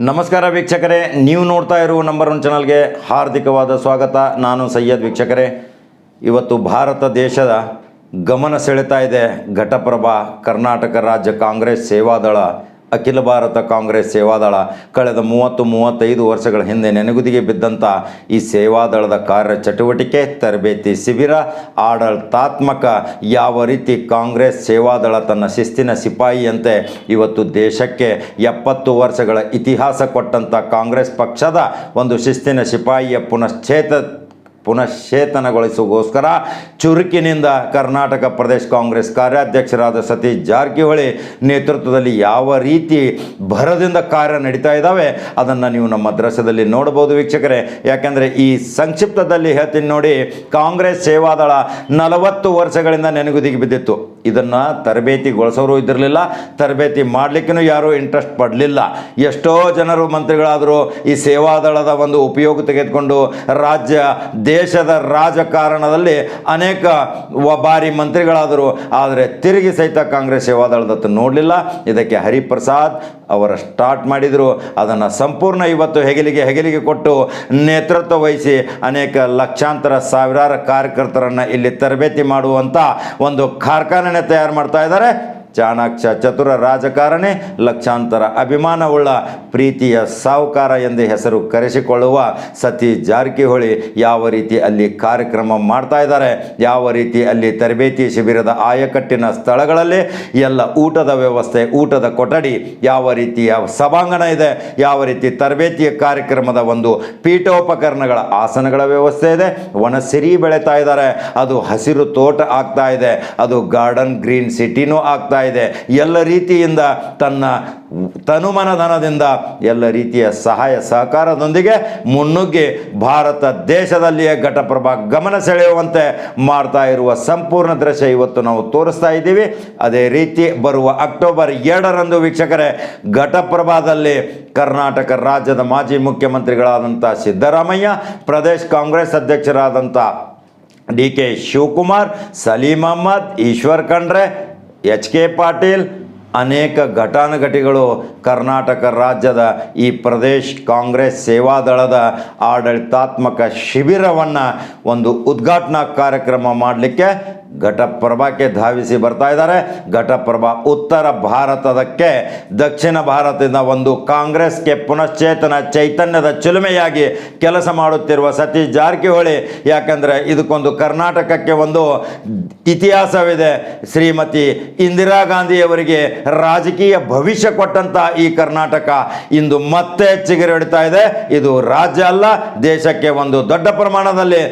ನಮಸ್ಕಾರ ವೀಕ್ಷಕರೇ, ನೀವು ನೋಡ್ತಾ ಇರುವ ನಂಬರ್ ಒನ್ ಚಾನಲ್ಗೆ ಹಾರ್ದಿಕವಾದ ಸ್ವಾಗತ. ನಾನು ಸಯ್ಯದ್ ವೀಕ್ಷಕರೇ. ಇವತ್ತು ಭಾರತ ದೇಶದ ಗಮನ ಸೆಳೆತಾ ಇದೆ ಘಟಪ್ರಭಾ, ಕರ್ನಾಟಕ ರಾಜ್ಯ ಕಾಂಗ್ರೆಸ್ ಸೇವಾದಳ ಅಖಿಲ ಭಾರತ ಕಾಂಗ್ರೆಸ್ ಸೇವಾದಳ ಕಳೆದ ಮೂವತ್ತು ಮೂವತ್ತೈದು ವರ್ಷಗಳ ಹಿಂದೆ ನೆನೆಗುದಿಗೆ ಬಿದ್ದಂಥ ಈ ಸೇವಾದಳದ ಕಾರ್ಯ ಚಟುವಟಿಕೆ ತರಬೇತಿ ಶಿಬಿರ, ಆಡಳಿತಾತ್ಮಕ ಯಾವ ರೀತಿ ಕಾಂಗ್ರೆಸ್ ಸೇವಾದಳ ತನ್ನ ಶಿಸ್ತಿನ ಸಿಪಾಯಿಯಂತೆ ಇವತ್ತು ದೇಶಕ್ಕೆ ಎಪ್ಪತ್ತು ವರ್ಷಗಳ ಇತಿಹಾಸ ಕೊಟ್ಟಂಥ ಕಾಂಗ್ರೆಸ್ ಪಕ್ಷದ ಒಂದು ಶಿಸ್ತಿನ ಸಿಪಾಯಿಯ ಪುನಶ್ಚೇತ ಪುನಶ್ಚೇತನಗೊಳಿಸುಗೋಸ್ಕರ ಚುರುಕಿನಿಂದ ಕರ್ನಾಟಕ ಪ್ರದೇಶ ಕಾಂಗ್ರೆಸ್ ಕಾರ್ಯಾಧ್ಯಕ್ಷರಾದ ಸತೀಶ್ ಜಾರಕಿಹೊಳಿ ನೇತೃತ್ವದಲ್ಲಿ ಯಾವ ರೀತಿ ಭರದಿಂದ ಕಾರ್ಯ ನಡೀತಾ ಇದ್ದಾವೆ ಅದನ್ನು ನೀವು ನಮ್ಮ ದೃಶ್ಯದಲ್ಲಿ ನೋಡ್ಬೋದು ವೀಕ್ಷಕರೇ. ಯಾಕೆಂದರೆ ಈ ಸಂಕ್ಷಿಪ್ತದಲ್ಲಿ ಹೇಳ್ತೀನಿ ನೋಡಿ, ಕಾಂಗ್ರೆಸ್ ಸೇವಾದಳ ನಲವತ್ತು ವರ್ಷಗಳಿಂದ ನೆನಗುದಿಗೆ ಬಿದ್ದಿತ್ತು. ಇದನ್ನು ತರಬೇತಿಗೊಳಿಸೋರು ಇದ್ದಿರಲಿಲ್ಲ, ತರಬೇತಿ ಮಾಡಲಿಕ್ಕೂ ಯಾರೂ ಇಂಟ್ರೆಸ್ಟ್ ಪಡಲಿಲ್ಲ. ಎಷ್ಟೋ ಜನರು ಮಂತ್ರಿಗಳಾದರೂ ಈ ಸೇವಾದಳದ ಒಂದು ಉಪಯೋಗ ತೆಗೆದುಕೊಂಡು ರಾಜ್ಯ ದೇಶದ ರಾಜಕಾರಣದಲ್ಲಿ ಅನೇಕ ಬಾರಿ ಮಂತ್ರಿಗಳಾದರು. ಆದರೆ ತಿರುಗಿ ಸಹಿತ ಕಾಂಗ್ರೆಸ್ ಸೇವಾದಳದತ್ತು ನೋಡಲಿಲ್ಲ. ಇದಕ್ಕೆ ಹರಿಪ್ರಸಾದ್ ಅವರ ಸ್ಟಾರ್ಟ್ ಮಾಡಿದರು. ಅದನ್ನು ಸಂಪೂರ್ಣ ಇವತ್ತು ಹೆಗಲಿಗೆ ಹೆಗಲಿಗೆ ಕೊಟ್ಟು ನೇತೃತ್ವ ವಹಿಸಿ ಅನೇಕ ಲಕ್ಷಾಂತರ ಸಾವಿರಾರು ಕಾರ್ಯಕರ್ತರನ್ನು ಇಲ್ಲಿ ತರಬೇತಿ ಮಾಡುವಂಥ ಒಂದು ಕಾರ್ಖಾನೆ ತಯಾರು ಮಾಡ್ತಾ ಇದ್ದಾರೆ. ಚಾಣಾಕ್ಷ ಚತುರ ರಾಜಕಾರಣಿ, ಲಕ್ಷಾಂತರ ಅಭಿಮಾನವುಳ್ಳ ಪ್ರೀತಿಯ ಸಾಹುಕಾರ ಎಂದು ಹೆಸರು ಕರೆಸಿಕೊಳ್ಳುವ ಸತಿ ಜಾರಕಿಹೊಳಿ ಯಾವ ರೀತಿ ಅಲ್ಲಿ ಕಾರ್ಯಕ್ರಮ ಮಾಡ್ತಾ ಇದ್ದಾರೆ, ಯಾವ ರೀತಿ ಅಲ್ಲಿ ತರಬೇತಿ ಶಿಬಿರದ ಆಯಕಟ್ಟಿನ ಸ್ಥಳಗಳಲ್ಲಿ ಎಲ್ಲ ಊಟದ ವ್ಯವಸ್ಥೆ, ಊಟದ ಕೊಠಡಿ, ಯಾವ ರೀತಿಯ ಸಭಾಂಗಣ ಇದೆ, ಯಾವ ರೀತಿ ತರಬೇತಿಯ ಕಾರ್ಯಕ್ರಮದ ಒಂದು ಪೀಠೋಪಕರಣಗಳ ಆಸನಗಳ ವ್ಯವಸ್ಥೆ ಇದೆ ಒಣಸಿರಿ ಬೆಳೀತಾ ಇದ್ದಾರೆ, ಅದು ಹಸಿರು ತೋಟ ಆಗ್ತಾ ಇದೆ, ಅದು ಗಾರ್ಡನ್ ಗ್ರೀನ್ ಸಿಟಿನೂ ಆಗ್ತಾ ಇದೆ. ಎಲ್ಲ ರೀತಿಯಿಂದ ತನ್ನ ತನುಮನಧನದಿಂದ ಎಲ್ಲ ರೀತಿಯ ಸಹಾಯ ಸಹಕಾರದೊಂದಿಗೆ ಮುನ್ನುಗ್ಗಿ ಭಾರತ ದೇಶದಲ್ಲಿಯೇ ಘಟಪ್ರಭಾ ಗಮನ ಸೆಳೆಯುವಂತೆ ಮಾಡ್ತಾ ಇರುವ ಸಂಪೂರ್ಣ ದೃಶ್ಯ ಇವತ್ತು ನಾವು ತೋರಿಸ್ತಾ ಇದ್ದೀವಿ. ಅದೇ ರೀತಿ ಬರುವ ಅಕ್ಟೋಬರ್ ಎರಡರಂದು ವೀಕ್ಷಕರೇ, ಘಟಪ್ರಭಾದಲ್ಲಿ ಕರ್ನಾಟಕ ರಾಜ್ಯದ ಮಾಜಿ ಮುಖ್ಯಮಂತ್ರಿಗಳಾದಂಥ ಸಿದ್ದರಾಮಯ್ಯ, ಪ್ರದೇಶ್ ಕಾಂಗ್ರೆಸ್ ಅಧ್ಯಕ್ಷರಾದಂಥ D K Shivakumar, Salim Ahmed, Eshwar Khandre H K Patil, ಅನೇಕ ಘಟಾನುಘಟಿಗಳು ಕರ್ನಾಟಕ ರಾಜ್ಯದ ಈ ಪ್ರದೇಶ್ ಕಾಂಗ್ರೆಸ್ ಸೇವಾದಳದ ಆಡಳಿತಾತ್ಮಕ ಶಿಬಿರವನ್ನು ಒಂದು ಉದ್ಘಾಟನಾ ಕಾರ್ಯಕ್ರಮ ಮಾಡಲಿಕ್ಕೆ ಘಟಪ್ರಭಾಕ್ಕೆ ಧಾವಿಸಿ ಬರ್ತಾ ಇದ್ದಾರೆ. ಘಟಪ್ರಭಾ ಉತ್ತರ ಭಾರತದಕ್ಕೆ, ದಕ್ಷಿಣ ಭಾರತದ ಒಂದು ಕಾಂಗ್ರೆಸ್ಗೆ ಪುನಶ್ಚೇತನ ಚೈತನ್ಯದ ಚಿಲುಮೆಯಾಗಿ ಕೆಲಸ ಮಾಡುತ್ತಿರುವ ಸತೀಶ್ ಜಾರಕಿಹೊಳಿ. ಯಾಕಂದರೆ ಇದಕ್ಕೊಂದು ಕರ್ನಾಟಕಕ್ಕೆ ಒಂದು ಇತಿಹಾಸವಿದೆ. ಶ್ರೀಮತಿ ಇಂದಿರಾ ಗಾಂಧಿಯವರಿಗೆ ರಾಜಕೀಯ ಭವಿಷ್ಯ ಕೊಟ್ಟಂಥ ಈ ಕರ್ನಾಟಕ ಇಂದು ಮತ್ತೆ ಚಿಗುರಿಡ್ತಾ ಇದೆ. ಇದು ರಾಜ್ಯ ಅಲ್ಲ, ದೇಶಕ್ಕೆ ಒಂದು ದೊಡ್ಡ ಪ್ರಮಾಣದಲ್ಲಿ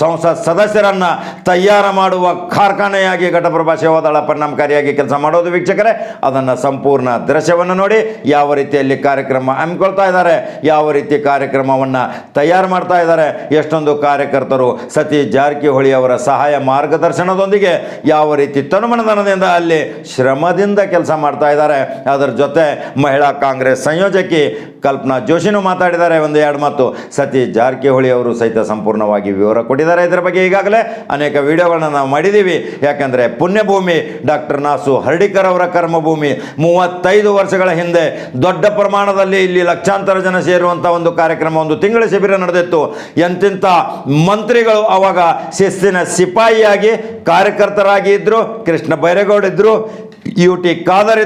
ಸಂಸತ್ ಸದಸ್ಯರನ್ನ ತಯಾರು ಮಾಡುವ ಕಾರ್ಖಾನೆಯಾಗಿ ಘಟಪ್ರಭಾ ಸೇವಾದಳ ಪರಿಣಾಮಕಾರಿಯಾಗಿ ಕೆಲಸ ಮಾಡೋದು ವೀಕ್ಷಕರೇ, ಅದನ್ನು ಸಂಪೂರ್ಣ ದೃಶ್ಯವನ್ನು ನೋಡಿ ಯಾವ ರೀತಿಯಲ್ಲಿ ಕಾರ್ಯಕ್ರಮ ಹಮ್ಮಿಕೊಳ್ತಾ ಇದ್ದಾರೆ, ಯಾವ ರೀತಿ ಕಾರ್ಯಕ್ರಮವನ್ನು ತಯಾರು ಮಾಡ್ತಾ ಇದ್ದಾರೆ, ಎಷ್ಟೊಂದು ಕಾರ್ಯಕರ್ತರು ಸತೀಶ್ ಜಾರಕಿಹೊಳಿ ಅವರ ಸಹಾಯ ಮಾರ್ಗದರ್ಶನದೊಂದಿಗೆ ಯಾವ ರೀತಿ ತನುಮನದನದಿಂದ ಅಲ್ಲಿ ಶ್ರಮದಿಂದ ಕೆಲಸ ಮಾಡ್ತಾ ಇದ್ದಾರೆ. ಅದರ ಜೊತೆ ಮಹಿಳಾ ಕಾಂಗ್ರೆಸ್ ಸಂಯೋಜಕಿ ಕಲ್ಪನಾ ಜೋಶಿನೂ ಮಾತಾಡಿದ್ದಾರೆ. ಒಂದು ಎರಡು ಮಾತು ಸತೀಶ್ ಜಾರಕಿಹೊಳಿ ಅವರು ಸಹಿತ ಸಂಪೂರ್ಣವಾಗಿ ವಿವರ ಕೊಟ್ಟಿದ್ದಾರೆ. ಇದರ ಬಗ್ಗೆ ಈಗಾಗಲೇ ಅನೇಕ ವಿಡಿಯೋಗಳನ್ನ ನಾವು ಮಾಡಿದ್ದೀವಿ ಯಾಕಂದರೆ ಪುಣ್ಯಭೂಮಿ ಡಾಕ್ಟರ್ ನಾಸು ಹರ್ಡಿಕರ್ ಅವರ ಕರ್ಮಭೂಮಿ. ಮೂವತ್ತೈದು ವರ್ಷಗಳ ಹಿಂದೆ ದೊಡ್ಡ ಪ್ರಮಾಣದಲ್ಲಿ ಇಲ್ಲಿ ಲಕ್ಷಾಂತರ ಜನ ಸೇರುವಂಥ ಒಂದು ಕಾರ್ಯಕ್ರಮ ಒಂದು ತಿಂಗಳ ಶಿಬಿರ ನಡೆದಿತ್ತು. ಎಂತಿಂಥ ಮಂತ್ರಿಗಳು ಅವಾಗ ಶಿಸ್ತಿನ ಸಿಪಾಯಿಯಾಗಿ ಕಾರ್ಯಕರ್ತರಾಗಿ ಇದ್ದರು ಕೃಷ್ಣ ಬೈರೇಗೌಡ ಇದ್ದರು ಯು ಟಿ ಖಾದರ್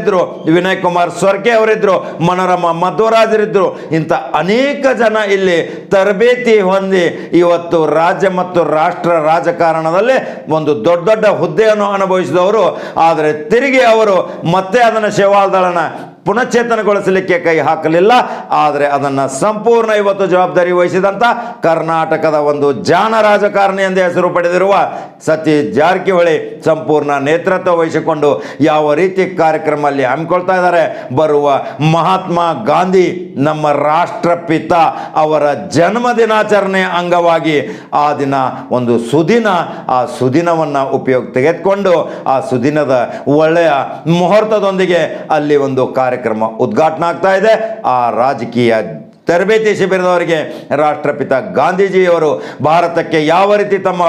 ವಿನಯ್ ಕುಮಾರ್ ಸ್ವರ್ಕೆ ಅವರಿದ್ರು, ಮನೋರಮ ಮಧ್ವರಾಜರಿದ್ರು ಇಂಥ ಅನೇಕ ಜನ ಇಲ್ಲಿ ತರಬೇತಿ ಹೊಂದಿ ಇವತ್ತು ರಾಜ್ಯ ಮತ್ತು ರಾಷ್ಟ್ರ ರಾಜಕಾರಣದಲ್ಲಿ ಒಂದು ದೊಡ್ಡ ದೊಡ್ಡ ಹುದ್ದೆಯನ್ನು ಅನುಭವಿಸಿದವರು. ಆದರೆ ತಿರುಗಿ ಅವರು ಮತ್ತೆ ಅದನ್ನು ಸೇವಾದಳನ ಪುನಶ್ಚೇತನಗೊಳಿಸಲಿಕ್ಕೆ ಕೈ ಹಾಕಲಿಲ್ಲ, ಆದರೆ ಅದನ್ನು ಸಂಪೂರ್ಣ ಇವತ್ತು ಜವಾಬ್ದಾರಿ ವಹಿಸಿದಂಥ ಕರ್ನಾಟಕದ ಒಂದು ಜಾನ ರಾಜಕಾರಣಿ ಎಂದೇ ಹೆಸರು ಪಡೆದಿರುವ ಸತೀಶ್ ಜಾರಕಿಹೊಳಿ ಸಂಪೂರ್ಣ ನೇತೃತ್ವ ವಹಿಸಿಕೊಂಡು ಯಾವ ರೀತಿ ಕಾರ್ಯಕ್ರಮ ಅಲ್ಲಿ ಹಮ್ಮಿಕೊಳ್ತಾ ಇದ್ದಾರೆ, ಬರುವ ಮಹಾತ್ಮ ಗಾಂಧಿ ನಮ್ಮ ರಾಷ್ಟ್ರಪಿತ ಅವರ ಜನ್ಮ ದಿನಾಚರಣೆ ಅಂಗವಾಗಿ ಆ ದಿನ ಒಂದು ಸುದಿನ, ಆ ಸುದಿನವನ್ನು ಉಪಯೋಗ ತೆಗೆದುಕೊಂಡು ಆ ಸುದಿನದ ಒಳ್ಳೆಯ ಮುಹೂರ್ತದೊಂದಿಗೆ ಅಲ್ಲಿ ಒಂದು ಕಾರ್ಯಕ್ರಮ ಉದ್ಘಾಟನೆ ಆಗ್ತಾ ಇದೆ. ಆ ರಾಜಕೀಯ ತರಬೇತಿ ಶಿಬಿರದವರಿಗೆ ರಾಷ್ಟ್ರಪಿತ ಗಾಂಧೀಜಿಯವರು ಭಾರತಕ್ಕೆ ಯಾವ ರೀತಿ ತಮ್ಮ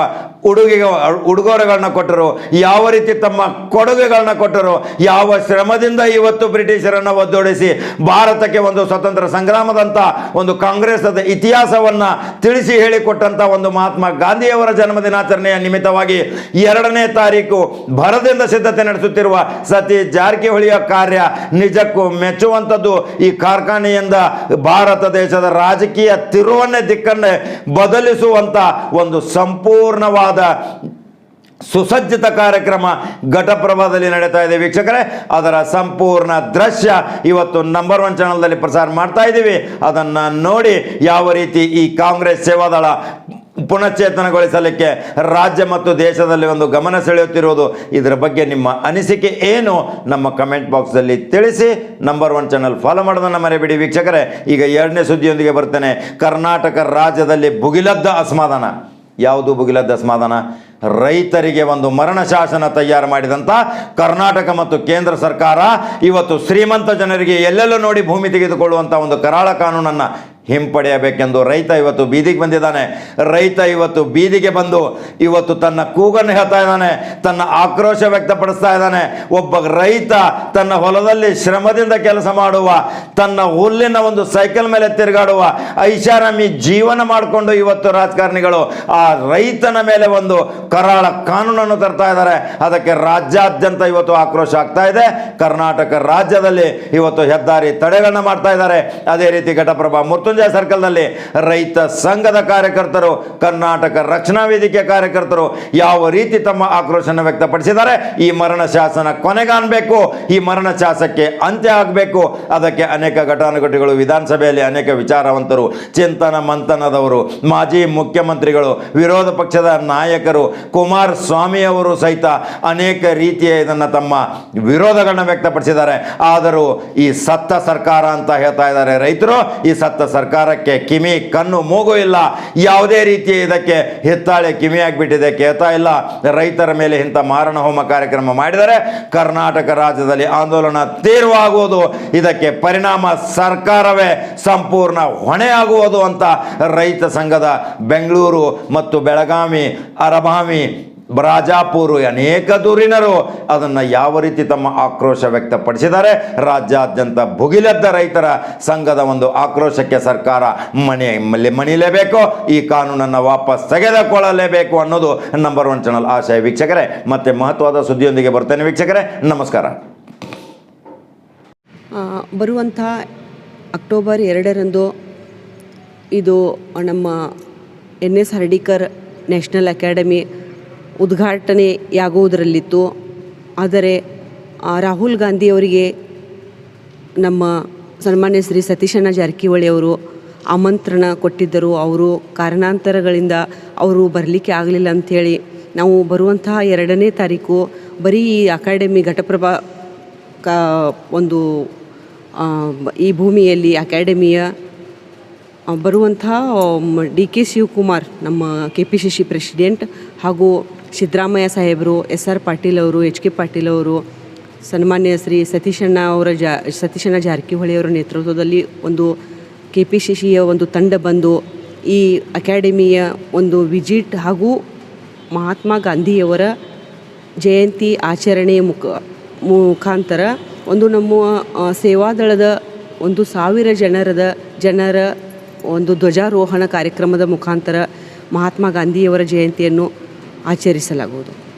ಉಡುಗೆಗೆ, ಉಡುಗೊರೆಗಳನ್ನ ಕೊಟ್ಟರು. ಯಾವ ರೀತಿ ತಮ್ಮ ಕೊಡುಗೆಗಳನ್ನ ಕೊಟ್ಟರು. ಯಾವ ಶ್ರಮದಿಂದ ಇವತ್ತು ಬ್ರಿಟಿಷರನ್ನು ಒದ್ದೊಡಿಸಿ ಭಾರತಕ್ಕೆ ಒಂದು ಸ್ವತಂತ್ರ ಸಂಗ್ರಾಮದಂಥ ಒಂದು ಕಾಂಗ್ರೆಸ್ದ ಇತಿಹಾಸವನ್ನು ತಿಳಿಸಿ ಹೇಳಿಕೊಟ್ಟಂಥ ಒಂದು ಮಹಾತ್ಮ ಗಾಂಧಿಯವರ ಜನ್ಮದಿನಾಚರಣೆಯ ನಿಮಿತ್ತವಾಗಿ ಎರಡನೇ ತಾರೀಕು ಭರದಿಂದ ಸಿದ್ಧತೆ ನಡೆಸುತ್ತಿರುವ ಸತಿ ಜಾರಕಿಹೊಳಿಯ ಕಾರ್ಯ ನಿಜಕ್ಕೂ ಮೆಚ್ಚುವಂಥದ್ದು. ಈ ಕಾರ್ಖಾನೆಯಿಂದ ಭಾರತ ದೇಶದ ರಾಜಕೀಯ ತಿರುವನ್ನೇ ದಿಕ್ಕನ್ನೇ ಬದಲಿಸುವಂಥ ಒಂದು ಸಂಪೂರ್ಣವಾದ ಸುಸಜ್ಜಿತ ಕಾರ್ಯಕ್ರಮ ಘಟಪ್ರಭಾದಲ್ಲಿ ನಡೀತಾ ಇದೆ ವೀಕ್ಷಕರೇ. ಅದರ ಸಂಪೂರ್ಣ ದೃಶ್ಯ ಇವತ್ತು ನಂಬರ್ ಒನ್ ಚಾನಲ್ದಲ್ಲಿ ಪ್ರಸಾರ ಮಾಡ್ತಾ ಇದ್ದೀವಿ. ಅದನ್ನು ನೋಡಿ ಯಾವ ರೀತಿ ಈ ಕಾಂಗ್ರೆಸ್ ಸೇವಾದಳ ಪುನಶ್ಚೇತನಗೊಳಿಸಲಿಕ್ಕೆ ರಾಜ್ಯ ಮತ್ತು ದೇಶದಲ್ಲಿ ಒಂದು ಗಮನ ಸೆಳೆಯುತ್ತಿರುವುದು ಇದರ ಬಗ್ಗೆ ನಿಮ್ಮ ಅನಿಸಿಕೆ ಏನು ನಮ್ಮ ಕಮೆಂಟ್ ಬಾಕ್ಸಲ್ಲಿ ತಿಳಿಸಿ. ನಂಬರ್ ಒನ್ ಚಾನಲ್ ಫಾಲೋ ಮಾಡೋದನ್ನು ಮರೆಯಬೇಡಿ ವೀಕ್ಷಕರೇ. ಈಗ ಎರಡನೇ ಸುದ್ದಿಯೊಂದಿಗೆ ಬರ್ತೇನೆ. ಕರ್ನಾಟಕ ರಾಜ್ಯದಲ್ಲಿ ಭುಗಿಲದ್ದ ಅಸಮಾಧಾನ. ಯಾವುದು ಬುಗಿಲದ್ದ ಸಮಾಧಾನ? ರೈತರಿಗೆ ಒಂದು ಮರಣ ಶಾಸನ ತಯಾರು ಮಾಡಿದಂಥ ಕರ್ನಾಟಕ ಮತ್ತು ಕೇಂದ್ರ ಸರ್ಕಾರ ಇವತ್ತು ಶ್ರೀಮಂತ ಜನರಿಗೆ ಎಲ್ಲೆಲ್ಲೋ ನೋಡಿ ಭೂಮಿ ತೆಗೆದುಕೊಳ್ಳುವಂಥ ಒಂದು ಕರಾಳ ಕಾನೂನನ್ನು ಹಿಂಪಡೆಯಬೇಕೆಂದು ರೈತ ಇವತ್ತು ಬೀದಿಗೆ ಬಂದಿದ್ದಾನೆ. ರೈತ ಇವತ್ತು ಬೀದಿಗೆ ಬಂದು ಇವತ್ತು ತನ್ನ ಕೂಗನ್ನು ಹೇಳ್ತಾ ಇದ್ದಾನೆ, ತನ್ನ ಆಕ್ರೋಶ ವ್ಯಕ್ತಪಡಿಸ್ತಾ ಇದ್ದಾನೆ. ಒಬ್ಬ ರೈತ ತನ್ನ ಹೊಲದಲ್ಲಿ ಶ್ರಮದಿಂದ ಕೆಲಸ ಮಾಡುವ, ತನ್ನ ಹುಲ್ಲಿನ ಒಂದು ಸೈಕಲ್ ಮೇಲೆ ತಿರುಗಾಡುವ, ಐಷಾರಾಮಿ ಜೀವನ ಮಾಡಿಕೊಂಡು ಇವತ್ತು ರಾಜಕಾರಣಿಗಳು ಆ ರೈತನ ಮೇಲೆ ಒಂದು ಕರಾಳ ಕಾನೂನನ್ನು ತರ್ತಾ ಇದ್ದಾರೆ. ಅದಕ್ಕೆ ರಾಜ್ಯಾದ್ಯಂತ ಇವತ್ತು ಆಕ್ರೋಶ ಆಗ್ತಾ ಇದೆ. ಕರ್ನಾಟಕ ರಾಜ್ಯದಲ್ಲಿ ಇವತ್ತು ಹೆದ್ದಾರಿ ತಡೆಗಳನ್ನ ಮಾಡ್ತಾ ಇದ್ದಾರೆ. ಅದೇ ರೀತಿ ಘಟಪ್ರಭಾ ಮೃತ್ಯುಂಜಯ ಸರ್ಕಲ್ನಲ್ಲಿ ರೈತ ಸಂಘದ ಕಾರ್ಯಕರ್ತರು, ಕರ್ನಾಟಕ ರಕ್ಷಣಾ ವೇದಿಕೆ ಕಾರ್ಯಕರ್ತರು ಯಾವ ರೀತಿ ತಮ್ಮ ಆಕ್ರೋಶನ ವ್ಯಕ್ತಪಡಿಸಿದ್ದಾರೆ, ಈ ಮರಣ ಶಾಸನ ಕೊನೆಗಾಣಬೇಕು ಈ ಮರಣ ಶಾಸಕ್ಕೆ ಅಂತ್ಯ ಆಗಬೇಕು. ಅದಕ್ಕೆ ಅನೇಕ ಘಟಾನುಘಟಿಗಳು ವಿಧಾನಸಭೆಯಲ್ಲಿ ಅನೇಕ ವಿಚಾರವಂತರು, ಚಿಂತನ ಮಂಥನದವರು, ಮಾಜಿ ಮುಖ್ಯಮಂತ್ರಿಗಳು, ವಿರೋಧ ಪಕ್ಷದ ನಾಯಕರು, ಕುಮಾರಸ್ವಾಮಿ ಅವರು ಸಹಿತ ಅನೇಕ ರೀತಿಯ ಇದನ್ನು ತಮ್ಮ ವಿರೋಧಗಳನ್ನ ವ್ಯಕ್ತಪಡಿಸಿದ್ದಾರೆ. ಆದರೂ ಈ ಸತ್ತ ಸರ್ಕಾರ ಅಂತ ಹೇಳ್ತಾ ಇದ್ದಾರೆ ರೈತರು, ಈ ಸತ್ತ ಸರ್ಕಾರಕ್ಕೆ ಕಿಮಿ ಕಣ್ಣು ಮೂಗು ಇಲ್ಲ. ಯಾವುದೇ ರೀತಿ ಇದಕ್ಕೆ ಹಿತ್ತಾಳೆ ಕಿಮಿಯಾಗಿಬಿಟ್ಟಿದೆ ಕೇಳ್ತಾ ಇಲ್ಲ. ರೈತರ ಮೇಲೆ ಇಂಥ ಮಾರಣ ಹೋಮ ಕಾರ್ಯಕ್ರಮ ಮಾಡಿದರೆ ಕರ್ನಾಟಕ ರಾಜ್ಯದಲ್ಲಿ ಆಂದೋಲನ ತೀರ್ವಾಗುವುದು ಇದಕ್ಕೆ ಪರಿಣಾಮ ಸರ್ಕಾರವೇ ಸಂಪೂರ್ಣ ಹೊಣೆಯಾಗುವುದು ಅಂತ ರೈತ ಸಂಘದ ಬೆಂಗಳೂರು ಮತ್ತು ಬೆಳಗಾವಿ, ಅರಬಾವಿ ರಾಜಾಪುರ ಅನೇಕ ದೂರಿನರು ಅದನ್ನು ಯಾವ ರೀತಿ ತಮ್ಮ ಆಕ್ರೋಶ ವ್ಯಕ್ತಪಡಿಸಿದ್ದಾರೆ? ರಾಜ್ಯಾದ್ಯಂತ ಭುಗಿಲೆದ್ದ ರೈತರ ಸಂಘದ ಒಂದು ಆಕ್ರೋಶಕ್ಕೆ ಸರ್ಕಾರ ಮಲ್ಲಿ ಮಣಿಲೇಬೇಕು, ಈ ಕಾನೂನನ್ನು ವಾಪಸ್ ತೆಗೆದುಕೊಳ್ಳಲೇಬೇಕು ಅನ್ನೋದು ನಂಬರ್ ಒನ್ ಚಾನಲ್ ಆಶಯ ವೀಕ್ಷಕರೇ. ಮತ್ತೆ ಮಹತ್ವದ ಸುದ್ದಿಯೊಂದಿಗೆ ಬರ್ತೇನೆ ವೀಕ್ಷಕರೇ. ನಮಸ್ಕಾರ. ಬರುವಂಥ ಅಕ್ಟೋಬರ್ ಎರಡರಂದು ಇದು ನಮ್ಮ N S Hardikar national academy ಉದ್ಘಾಟನೆಯಾಗುವುದರಲ್ಲಿತ್ತು. ಆದರೆ ರಾಹುಲ್ ಗಾಂಧಿಯವರಿಗೆ ನಮ್ಮ ಸನ್ಮಾನ್ಯ ಶ್ರೀ ಸತೀಶಣ್ಣ ಜಾರಕಿಹೊಳಿ ಅವರು ಆಮಂತ್ರಣ ಕೊಟ್ಟಿದ್ದರು. ಅವರು ಕಾರಣಾಂತರಗಳಿಂದ ಅವರು ಬರಲಿಕ್ಕೆ ಆಗಲಿಲ್ಲ ಅಂಥೇಳಿ ನಾವು ಬರುವಂತಹ ಎರಡನೇ ತಾರೀಕು ಬರೀ ಈ ಅಕಾಡೆಮಿ ಘಟಪ್ರಭಾ ಕ, ಒಂದು ಈ ಭೂಮಿಯಲ್ಲಿ ಅಕಾಡೆಮಿಯ ಬರುವಂತಹ ಡಿ ಕೆ ಶಿವಕುಮಾರ್ ನಮ್ಮ K P C C president ಹಾಗೂ ಸಿದ್ದರಾಮಯ್ಯ ಸಾಹೇಬರು, ಎಸ್ ಆರ್ ಪಾಟೀಲ್ ಅವರು, ಎಚ್ ಕೆ ಪಾಟೀಲ್ ಅವರು, ಸನ್ಮಾನ್ಯ ಶ್ರೀ ಸತೀಶಣ್ಣ ಅವರ ಜಾ ಸತೀಶಣ್ಣ ಜಾರಕಿಹೊಳಿ ಅವರ ನೇತೃತ್ವದಲ್ಲಿ ಒಂದು ಕೆ ಪಿ ಸಿ ಸಿಯ ಒಂದು ತಂಡ ಬಂದು, ಈ ಅಕಾಡೆಮಿಯ ಒಂದು ವಿಜಿಟ್ ಹಾಗೂ ಮಹಾತ್ಮ ಗಾಂಧಿಯವರ ಜಯಂತಿ ಆಚರಣೆಯ ಮುಖ, ಮುಖಾಂತರ ಒಂದು ನಮ್ಮ ಸೇವಾದಳದ ಒಂದು ಸಾವಿರ ಜನರದ, ಜನರ ಒಂದು ಧ್ವಜಾರೋಹಣ ಕಾರ್ಯಕ್ರಮದ ಮುಖಾಂತರ ಮಹಾತ್ಮ ಗಾಂಧಿಯವರ ಜಯಂತಿಯನ್ನು ಆಚರಿಸಲಾಗುವುದು.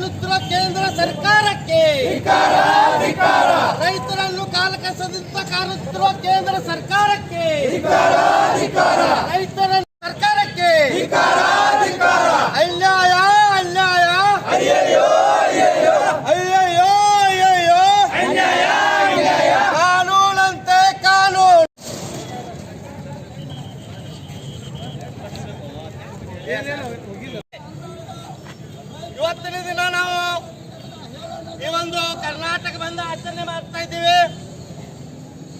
ಕಾಲುತ್ತಿರುವ ಕೇಂದ್ರ ಸರ್ಕಾರಕ್ಕೆ. ರೈತರನ್ನು ಕಾಲಕಸದಿಂದ ಕಾಲುತ್ತಿರುವ ಕೇಂದ್ರ ಸರ್ಕಾರಕ್ಕೆ. ಕರ್ನಾಟಕ ಬಂದು ಆಚರಣೆ ಮಾಡ್ತಾ ಇದ್ದೀವಿ.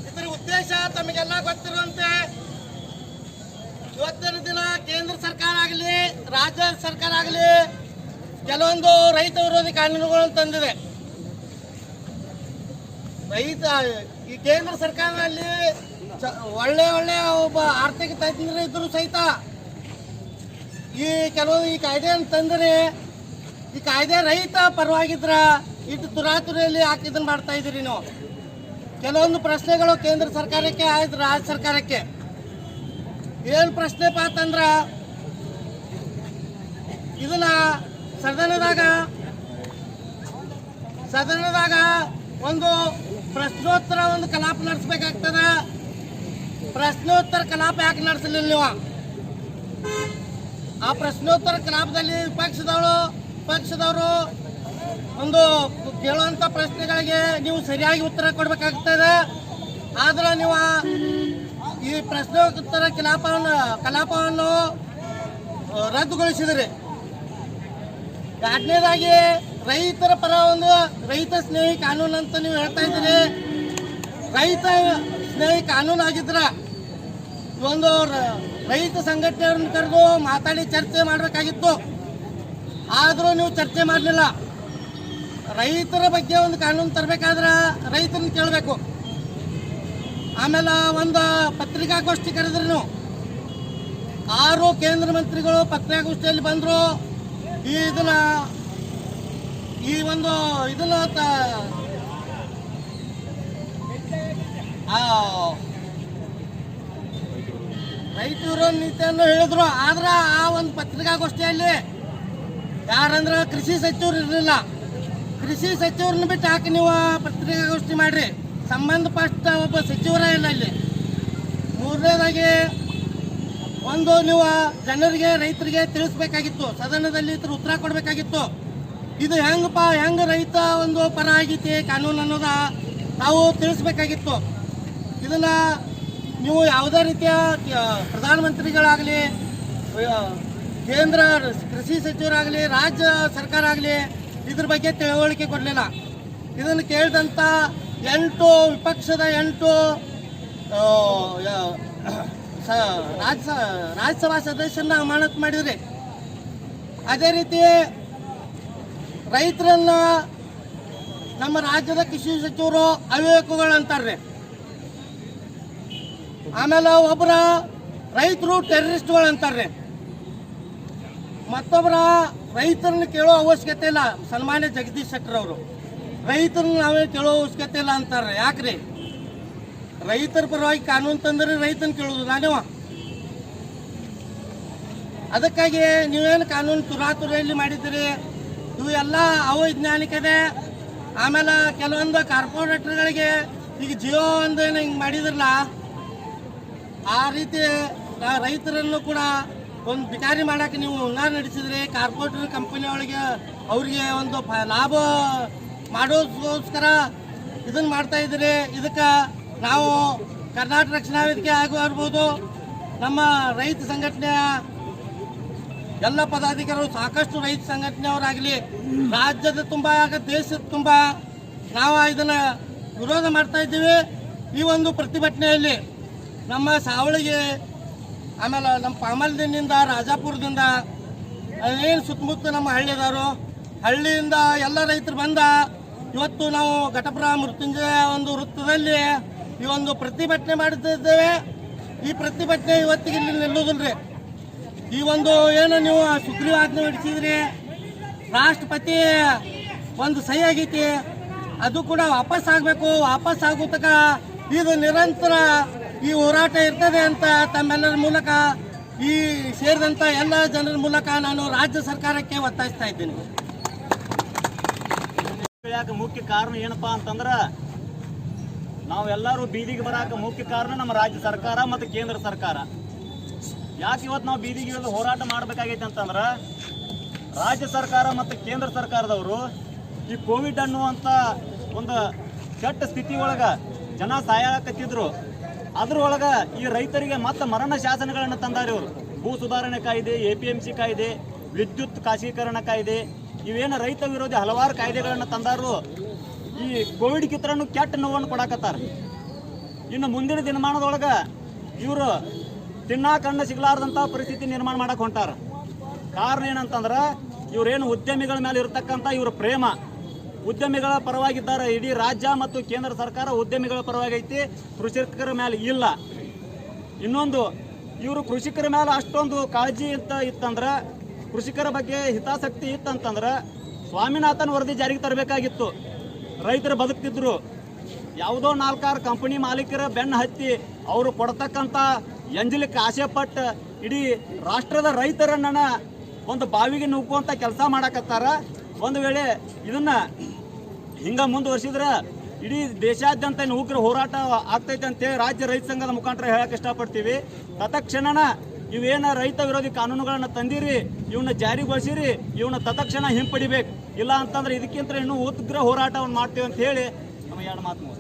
ಇದರ ಉದ್ದೇಶ ತಮಗೆಲ್ಲ ಗೊತ್ತಿರುವಂತೆ ಇವತ್ತಿನ ದಿನ ಕೇಂದ್ರ ಸರ್ಕಾರ ಆಗಲಿ, ರಾಜ್ಯ ಸರ್ಕಾರ ಆಗಲಿ ಕೆಲವೊಂದು ರೈತ ವಿರೋಧಿ ಕಾನೂನುಗಳನ್ನು ತಂದಿದೆ. ರೈತ, ಈ ಕೇಂದ್ರ ಸರ್ಕಾರದಲ್ಲಿ ಒಳ್ಳೆ ಒಳ್ಳೆ ಒಬ್ಬ ಆರ್ಥಿಕ ತಜ್ಞರು ಇದ್ರು ಸಹಿತ ಈ ಕೆಲವು ಈ ಕಾಯ್ದೆಯನ್ನು ತಂದರೆ, ಈ ಕಾಯ್ದೆ ರೈತ ಪರವಾಗಿದ್ರ ಇಟ್ಟು ತುರಾತುರಿಯಲ್ಲಿ ಯಾಕೆ ಇದನ್ನ ಮಾಡ್ತಾ ಇದ್ದೀರಿ ನೀವು. ಕೆಲವೊಂದು ಪ್ರಶ್ನೆಗಳು ಕೇಂದ್ರ ಸರ್ಕಾರಕ್ಕೆ ಆಯ್ತು, ರಾಜ್ಯ ಸರ್ಕಾರಕ್ಕೆ. ಏನು ಪ್ರಶ್ನೆ ಪಾತಂದ್ರ ಇದನ್ನ ಸದನದಾಗ ಸದನದಾಗ ಒಂದು ಪ್ರಶ್ನೋತ್ತರ ಒಂದು ಕಲಾಪ ನಡೆಸ್ಬೇಕಾಗ್ತದ? ಪ್ರಶ್ನೋತ್ತರ ಕಲಾಪ ಯಾಕೆ ನಡೆಸಲಿಲ್ಲ ನೀವು? ಆ ಪ್ರಶ್ನೋತ್ತರ ಕಲಾಪದಲ್ಲಿ ವಿಪಕ್ಷದವರು ಪಕ್ಷದವರು ಒಂದು ಕೇಳುವಂತ ಪ್ರಶ್ನೆಗಳಿಗೆ ನೀವು ಸರಿಯಾಗಿ ಉತ್ತರ ಕೊಡ್ಬೇಕಾಗ್ತದೆ. ಆದ್ರೆ ನೀವು ಈ ಪ್ರಶ್ನೋತ್ತರ ಕಲಾಪವನ್ನು ಕಲಾಪವನ್ನು ರದ್ದುಗೊಳಿಸಿದ್ರಿ. ಎರಡನೇದಾಗಿ ರೈತರ ಪರ ಒಂದು ರೈತ ಸ್ನೇಹಿ ಕಾನೂನು ಅಂತ ನೀವು ಹೇಳ್ತಾ ಇದ್ದೀರಿ. ರೈತ ಸ್ನೇಹಿ ಕಾನೂನು ಆಗಿದ್ರ ಒಂದು ರೈತ ಸಂಘಟನೆಯವ್ರನ್ನ ಕರೆದು ಮಾತಾಡಿ ಚರ್ಚೆ ಮಾಡಬೇಕಾಗಿತ್ತು. ಆದರೂ ನೀವು ಚರ್ಚೆ ಮಾಡಲಿಲ್ಲ. ರೈತರ ಬಗ್ಗೆ ಒಂದು ಕಾನೂನು ತರಬೇಕಾದ್ರೆ ರೈತರನ್ನ ಕೇಳಬೇಕು. ಆಮೇಲೆ ಒಂದು ಪತ್ರಿಕಾಗೋಷ್ಠಿ ಕರೆದ್ರು ಆರು ಕೇಂದ್ರ ಮಂತ್ರಿಗಳು ಪತ್ರಿಕಾಗೋಷ್ಠಿಯಲ್ಲಿ ಬಂದರು. ಈ ಇದನ್ನ, ಈ ಒಂದು ಇದನ್ನ ರೈತರ ನೀತಿಯನ್ನು ಹೇಳಿದ್ರು. ಆದ್ರೆ ಆ ಒಂದು ಪತ್ರಿಕಾಗೋಷ್ಠಿಯಲ್ಲಿ ಯಾರಂದ್ರ ಕೃಷಿ ಸಚಿವರು ಇರಲಿಲ್ಲ. ಕೃಷಿ ಸಚಿವರನ್ನ ಬಿಟ್ಟು ಹಾಕಿ ನೀವು ಪತ್ರಿಕಾಗೋಷ್ಠಿ ಮಾಡ್ರಿ? ಸಂಬಂಧಪಟ್ಟ ಒಬ್ಬ ಸಚಿವರೇ ಇಲ್ಲ ಇಲ್ಲಿ ಮೂರನೇದಾಗಿ, ಒಂದು ನೀವು ಜನರಿಗೆ, ರೈತರಿಗೆ ತಿಳಿಸ್ಬೇಕಾಗಿತ್ತು. ಸದನದಲ್ಲಿ ಇತರ ಉತ್ತರ ಕೊಡಬೇಕಾಗಿತ್ತು. ಇದು ಹೆಂಗಪ್ಪ, ಹೆಂಗ ರೈತ ಒಂದು ಪರ ಆಗೈತಿ ಕಾನೂನು ಅನ್ನೋದ ನಾವು ತಿಳಿಸ್ಬೇಕಾಗಿತ್ತು. ಇದನ್ನ ನೀವು ಯಾವುದೇ ರೀತಿಯ ಪ್ರಧಾನಮಂತ್ರಿಗಳಾಗಲಿ ಕೇಂದ್ರ ಕೃಷಿ ಸಚಿವರಾಗಲಿ, ರಾಜ್ಯ ಸರ್ಕಾರ ಆಗಲಿ ಇದ್ರ ಬಗ್ಗೆ ತಿಳುವಳಿಕೆ ಕೊಡಲಿಲ್ಲ. ಇದನ್ನು ಕೇಳಿದಂಥ ಎಂಟು, ವಿಪಕ್ಷದ ಎಂಟು ರಾಜ್ಯ, ರಾಜ್ಯಸಭಾ ಸದಸ್ಯರನ್ನ ಅಮಾನತ್ ಮಾಡಿದ್ರಿ. ಅದೇ ರೀತಿ ರೈತರನ್ನ ನಮ್ಮ ರಾಜ್ಯದ ಕೃಷಿ ಸಚಿವರು ಅವಿವೇಕಗಳು ಅಂತಾರ್ರಿ. ಆಮೇಲೆ ಒಬ್ಬರ ರೈತರು ಟೆರರಿಸ್ಟ್ಗಳು ಅಂತಾರ್ರಿ. ಮತ್ತೊಬ್ಬರ ರೈತರನ್ನ ಕೇಳೋ ಅವಶ್ಯಕತೆ ಇಲ್ಲ. ಸನ್ಮಾನ್ಯ ಜಗದೀಶ್ ಶೆಟ್ಟರ್ ಅವರು. ರೈತರನ್ನ ನಾವೇ ಕೇಳೋ ಅವಶ್ಯಕತೆ ಇಲ್ಲ ಅಂತಾರೆ. ಯಾಕ್ರಿ? ರೈತರ ಪರವಾಗಿ ಕಾನೂನು ತಂದ್ರೆ ರೈತನ ಕೇಳೋದು ನಾನೇವ. ಅದಕ್ಕಾಗಿ ನೀವೇನು ಕಾನೂನು ತುರಾತುರಿಯಲ್ಲಿ ಮಾಡಿದ್ರಿ ನೀವು ಎಲ್ಲ ಅವೈಜ್ಞಾನಿಕದೆ ಆಮೇಲೆ ಕೆಲವೊಂದು ಕಾರ್ಪೊರೇಟರ್ಗಳಿಗೆ ಈಗ ಜಿಯೋ ಒಂದು ಏನು ಹಿಂಗೆ ಮಾಡಿದ್ರಲ್ಲ? ಆ ರೀತಿ ರೈತರನ್ನು ಕೂಡ ಒಂದು ಬಿಕಾರಿ ಮಾಡಕ್ಕೆ ನೀವು ಹುನ್ನಾರ ನಡೆಸಿದ್ರೆ ಕಾರ್ಪೊರೇಟರ್ ಕಂಪನಿ ಒಳಗೆ ಅವ್ರಿಗೆ ಒಂದು ಲಾಭ ಮಾಡೋದಕ್ಕೋಸ್ಕರ ಇದನ್ನ ಮಾಡ್ತಾ ಇದ್ದೀರಿ. ಇದಕ್ಕೆ ನಾವು ಕರ್ನಾಟಕ ರಕ್ಷಣಾ ವೇದಿಕೆ ಆಗಿರ್ಬೋದು ನಮ್ಮ ರೈತ ಸಂಘಟನೆಯ ಎಲ್ಲ ಪದಾಧಿಕಾರಿಗಳು ಸಾಕಷ್ಟು ರೈತ ಸಂಘಟನೆಯವರಾಗಲಿ, ರಾಜ್ಯದ ತುಂಬ, ದೇಶದ ತುಂಬ ನಾವು ಇದನ್ನ ವಿರೋಧ ಮಾಡ್ತಾ ಇದ್ದೀವಿ. ಈ ಒಂದು ಪ್ರತಿಭಟನೆಯಲ್ಲಿ ನಮ್ಮ ಸಾವಳಿಗೆ ಆಮೇಲೆ ನಮ್ಮ ಪಾಮಲ್ದಿನಿಂದ ರಾಜಾಪುರದಿಂದ, ಏನು ಸುತ್ತಮುತ್ತ ನಮ್ಮ ಹಳ್ಳಿದಾರು ಹಳ್ಳಿಯಿಂದ ಎಲ್ಲ ರೈತರು ಬಂದ, ಇವತ್ತು ನಾವು ಘಟಪುರ ಮೃತ್ಯುಂಜಯ ಒಂದು ವೃತ್ತದಲ್ಲಿ ಈ ಒಂದು ಪ್ರತಿಭಟನೆ ಮಾಡುತ್ತಿದ್ದೇವೆ ಈ ಪ್ರತಿಭಟನೆ ಇವತ್ತಿಗೆ ಇಲ್ಲಿ ರೀ ಈ ಒಂದು ಏನು ನೀವು ಸುಗ್ರೀವಾಜ್ಞೆ ಹೊಡಿಸಿದ್ರಿ ರಾಷ್ಟ್ರಪತಿ ಒಂದು ಸಹಿ ಆಗೈತಿ. ಅದು ಕೂಡ ವಾಪಸ್ ಆಗಬೇಕು. ವಾಪಸ್ ಆಗೋ ತನಕ ಇದು ನಿರಂತರ ಈ ಹೋರಾಟ ಇರ್ತದೆ ಅಂತ ತಮ್ಮೆಲ್ಲರ ಮೂಲಕ, ಈ ಸೇರಿದಂಥ ಎಲ್ಲ ಜನರ ಮೂಲಕ ನಾನು ರಾಜ್ಯ ಸರ್ಕಾರಕ್ಕೆ ಒತ್ತಾಯಿಸ್ತಾ ಇದ್ದೀನಿ. ಮುಖ್ಯ ಕಾರಣ ಏನಪ್ಪಾ ಅಂತಂದ್ರ ನಾವೆಲ್ಲರೂ ಬೀದಿಗೆ ಬರಾಕ ಮುಖ್ಯ ಕಾರಣ ನಮ್ಮ ರಾಜ್ಯ ಸರ್ಕಾರ ಮತ್ತು ಕೇಂದ್ರ ಸರ್ಕಾರ. ಯಾಕೆ ಇವತ್ತು ನಾವು ಬೀದಿಗೆ ಇಳಿದು ಹೋರಾಟ ಮಾಡಬೇಕಾಗೈತೆ ಅಂತಂದ್ರ, ರಾಜ್ಯ ಸರ್ಕಾರ ಮತ್ತು ಕೇಂದ್ರ ಸರ್ಕಾರದವರು ಈ ಕೋವಿಡ್ ಅನ್ನುವಂಥ ಒಂದು ಕೆಟ್ಟ ಸ್ಥಿತಿ ಒಳಗೆ ಜನ ಸಾಯಕತ್ತಿದ್ರು. ಅದ್ರೊಳಗ ಈ ರೈತರಿಗೆ ಮತ್ತೆ ಮರಣ ಶಾಸನಗಳನ್ನು ತಂದಾರೆ ಅವರು ಭೂ ಸುಧಾರಣೆ ಕಾಯ್ದೆ, ಎ ಪಿ ಎಂ ಸಿ ಕಾಯ್ದೆ, ವಿದ್ಯುತ್ ಖಾಸಗೀಕರಣ ಕಾಯ್ದೆ, ಇವೇನು ರೈತ ವಿರೋಧಿ ಹಲವಾರು ಕಾಯ್ದೆಗಳನ್ನು ತಂದಾರು. ಈ ಕೋವಿಡ್ ಕಿತ್ರನು ಕೆಟ್ಟ ನೋವನ್ನು ಕೊಡಾಕತ್ತಾರ. ಇನ್ನು ಮುಂದಿನ ದಿನಮಾನದೊಳಗೆ ಇವರು ತಿನ್ನಾಕಣ್ಣ ಸಿಗ್ಲಾರ್ದಂಥ ಪರಿಸ್ಥಿತಿ ನಿರ್ಮಾಣ ಮಾಡಕ್ಕೆ ಹೊಂಟಾರ. ಕಾರಣ ಏನಂತಂದ್ರೆ, ಇವ್ರೇನು ಉದ್ಯಮಿಗಳ ಮೇಲೆ ಇರತಕ್ಕಂಥ ಇವ್ರ ಪ್ರೇಮ. ಉದ್ಯಮಿಗಳ ಪರವಾಗಿದ್ದಾರೆ. ಇಡೀ ರಾಜ್ಯ ಮತ್ತು ಕೇಂದ್ರ ಸರ್ಕಾರ ಉದ್ಯಮಿಗಳ ಪರವಾಗೈತಿ. ಕೃಷಿಕರ ಮೇಲೆ ಇಲ್ಲ. ಇನ್ನೊಂದು, ಇವರು ಕೃಷಿಕರ ಮೇಲೆ ಅಷ್ಟೊಂದು ಕಾಳಜಿ ಅಂತ ಇತ್ತಂದ್ರೆ, ಕೃಷಿಕರ ಬಗ್ಗೆ ಹಿತಾಸಕ್ತಿ ಇತ್ತಂತಂದ್ರೆ ಸ್ವಾಮಿನಾಥನ್ ವರದಿ ಜಾರಿಗೆ ತರಬೇಕಾಗಿತ್ತು. ರೈತರು ಬದುಕ್ತಿದ್ರು. ಯಾವುದೋ ನಾಲ್ಕಾರು ಕಂಪನಿ ಮಾಲೀಕರ ಬೆನ್ನು ಹತ್ತಿ ಅವರು ಕೊಡ್ತಕ್ಕಂಥ ಎಂಜಲಿಕ್ಕೆ ಆಸೆ ಪಟ್ಟು ಇಡೀ ರಾಷ್ಟ್ರದ ರೈತರನ್ನ ಒಂದು ಬಾವಿಗೆ ನುಗ್ಗುವಂಥ ಕೆಲಸ ಮಾಡಕತ್ತಾರ. ಒಂದು ವೇಳೆ ಇದನ್ನ ಹಿಂಗ ಮುಂದುವರ್ಸಿದ್ರೆ ಇಡೀ ದೇಶಾದ್ಯಂತ ಏನು ಉಗ್ರ ಹೋರಾಟ ಆಗ್ತೈತೆ ಅಂತೇಳಿ ರಾಜ್ಯ ರೈತ ಸಂಘದ ಮುಖಾಂತರ ಹೇಳಕ್ ಇಷ್ಟಪಡ್ತೀವಿ. ತತ್ಕ್ಷಣನ ಇವೇನ ರೈತ ವಿರೋಧಿ ಕಾನೂನುಗಳನ್ನ ತಂದಿರಿ ಇವನ್ನ ಜಾರಿಗೊಳಿಸಿರಿ ಇವನ್ನ ತತ್ಕ್ಷಣ ಹಿಂಪಡಿಬೇಕು. ಇಲ್ಲ ಅಂತಂದ್ರೆ ಇದಕ್ಕಿಂತ ಇನ್ನೂ ಉಗ್ರ ಹೋರಾಟವನ್ನು ಮಾಡ್ತೀವಿ ಅಂತ ಹೇಳಿ ನಮ್ಮ ಎರಡು ಮಾತು